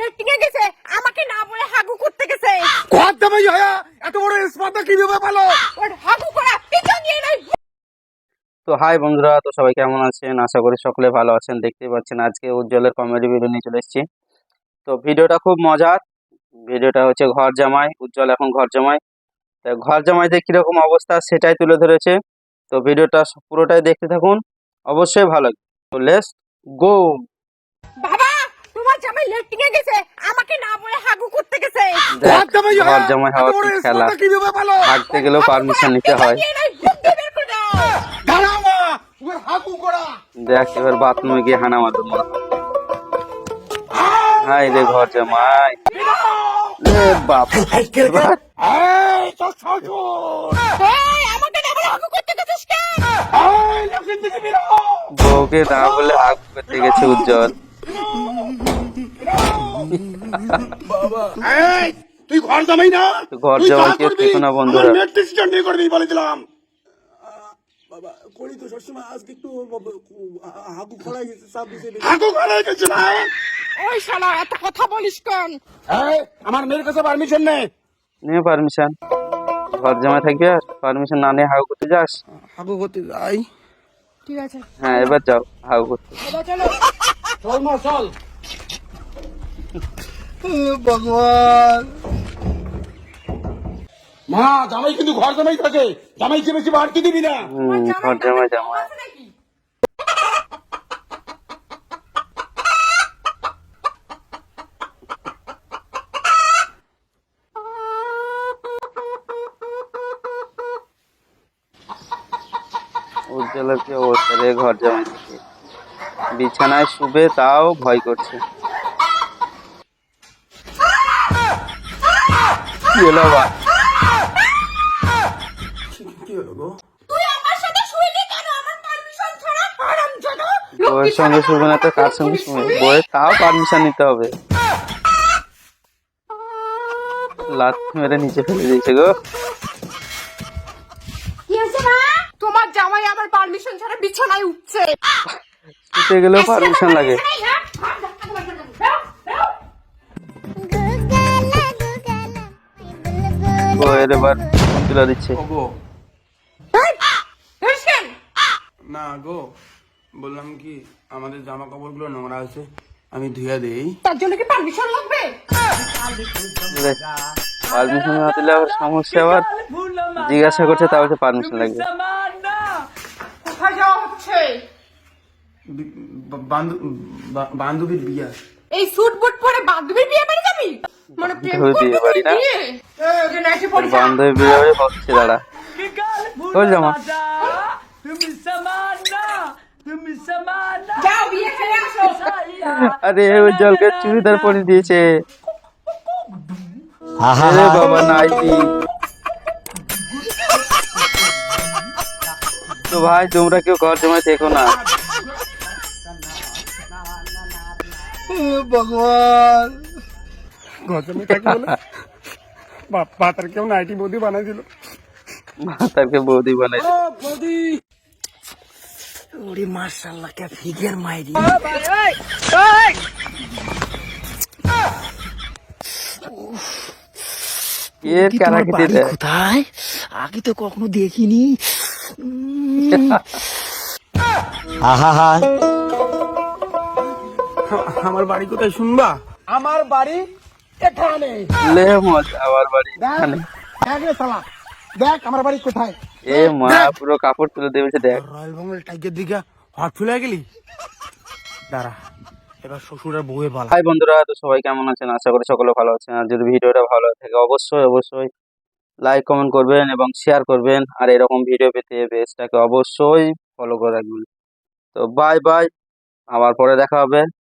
লেট্রিং এ গেছে। আমাকে না বলে হাগু করতে গেছে। ঘর জামাই হয়া এত বড় স্পর্ধা কীভাবে পেল? ওর হাগু করা পিছন দিয়ে নাই। তো হাই বন্ধুরা তো সবাই কেমন আছেন? আশা করি সকলে ভালো আছেন। দেখতেই পাচ্ছেন আজকে উজ্জ্বলের কমেডি ভিডিও নিয়ে চলে এসেছি। তো ভিডিওটা খুব মজার। ভিডিওটা হচ্ছে ঘর জামাই উজ্জ্বল এখন ঘর জামাই। তো ঘর জামাইতে কীরকম অবস্থা সেটাই তুলে ধরেছে। তো ভিডিওটা পুরোটাই দেখতে থাকুন। অবশ্যই ভালো তো লেস গো জামাই লেট্রিং এ গেছে। আমাকে না বলে হাগু করতে গেছে। ঘর জামাই ঘর জামাই হওয়ার কি খেলা? হাঁটতে গেলেও পারমিশন নিতে হয়। দেখ এবার বাথরুমে গিয়ে হানা মারবে মনে হাই রে ঘর জামাই। বাপ বউকে না বলে হাগ করতে গেছে উজ্জ্বল। তুই ঘর জামাই না? ঘর জামাই কেউ করবি, না বন্ধুরা। আমার নেট ডিসিশন নিয়ে করে দিই বলে দিলাম বাবা করি তো সবসময়। আজকে একটু হাগু খোলা গেছে সাপ দিছে হাগু করা গেছে না? ওই শালা এত কথা বলিস কেন? এই আমার মেয়ের কাছে পারমিশন নেই। নিয়ে পারমিশন ঘর জামাই থাকবি আর পারমিশন না নিয়ে হাউ করতে যাস? হাগু করতে যাই। ঠিক আছে। হ্যাঁ এবার যাও হাউ করতে। চলো। চল মা চল। ভগবান। মা জামাই কিন্তু ঘর জামাই থাকে। জামাই চেয়ে বেশি বাড়তি দিবি না। ঘর জামাই জামাই উজ্জ্বলের কি অবস্থা রে ঘর জামাই বিছানায় শুবে তাও ভয় করছে। কি হলো আবার? কি হলো গো পারমিশন ছাড়া আরাম জানো বউয়ের সঙ্গে শুবে না তো কার সঙ্গে শুবে? বউয়ের তাও পারমিশন নিতে হবে। লাত মেরে নিচে ফেলে দিয়েছে গো। তোমার জামাই আমার পারমিশন ছাড়া বিছানায় উঠছে। শুতে গেলেও পারমিশন লাগে। বউয়ের এবার তুলে দিচ্ছে। গো। না গো বললাম কি আমাদের জামা কাপড়গুলো নোংরা আছে আমি ধুয়ে দেই। তার জন্য কি পারমিশন লাগবে? পারমিশন না দিলে আবার সমস্যা আবার জিজ্ঞাসা করছে হচ্ছে পারমিশন লাগবে। কোথায় যাওয়া হচ্ছে? বান্ধবীর বিয়া। এই স্যুট বুট পরে বান্ধবীর বিয়ে বাড়ি মানে প্রেম না? বান্ধবী বিয়ে দাঁড়া। জামা। আরে জলকে চুড়িদার পরে দিয়েছে। আরে বাবা নাইটি। তো ভাই তোমরা কেউ ঘর জমায় থেকো না। ভগবান। থাকি বলে। বাপ- পাতার কেউ নাইটি বৌদি বৌদি বানাই বৌদি! ওরে মার্শাল্লাহ কে ফিগার মাইরি। এর কোথায়? আগে তো কখনো দেখিনি। আমার বাড়ি কোথায় শুনবা? আমার বাড়ি এখানে। লে মজা আবার বাড়ি এখানে। দেখ রে শালা। দেখ আমার বাড়ি কোথায়। এ মা পুরো কাপড় তুলে দেবেছে দেখ। রয়্যাল বেঙ্গল টাইগার দিকে হট ফুলে গেলি? দাঁড়া এবার শ্বশুরের বউয়ে বলা হাই বন্ধুরা তো সবাই কেমন আছেন? আশা করি সকলে ভালো আছেন। আর যদি ভিডিওটা ভালো থাকে অবশ্যই অবশ্যই লাইক কমেন্ট করবেন এবং শেয়ার করবেন। আর এরকম ভিডিও পেতে পেজটাকে অবশ্যই ফলো করে রাখবেন। তো বাই বাই আবার পরে দেখা হবে।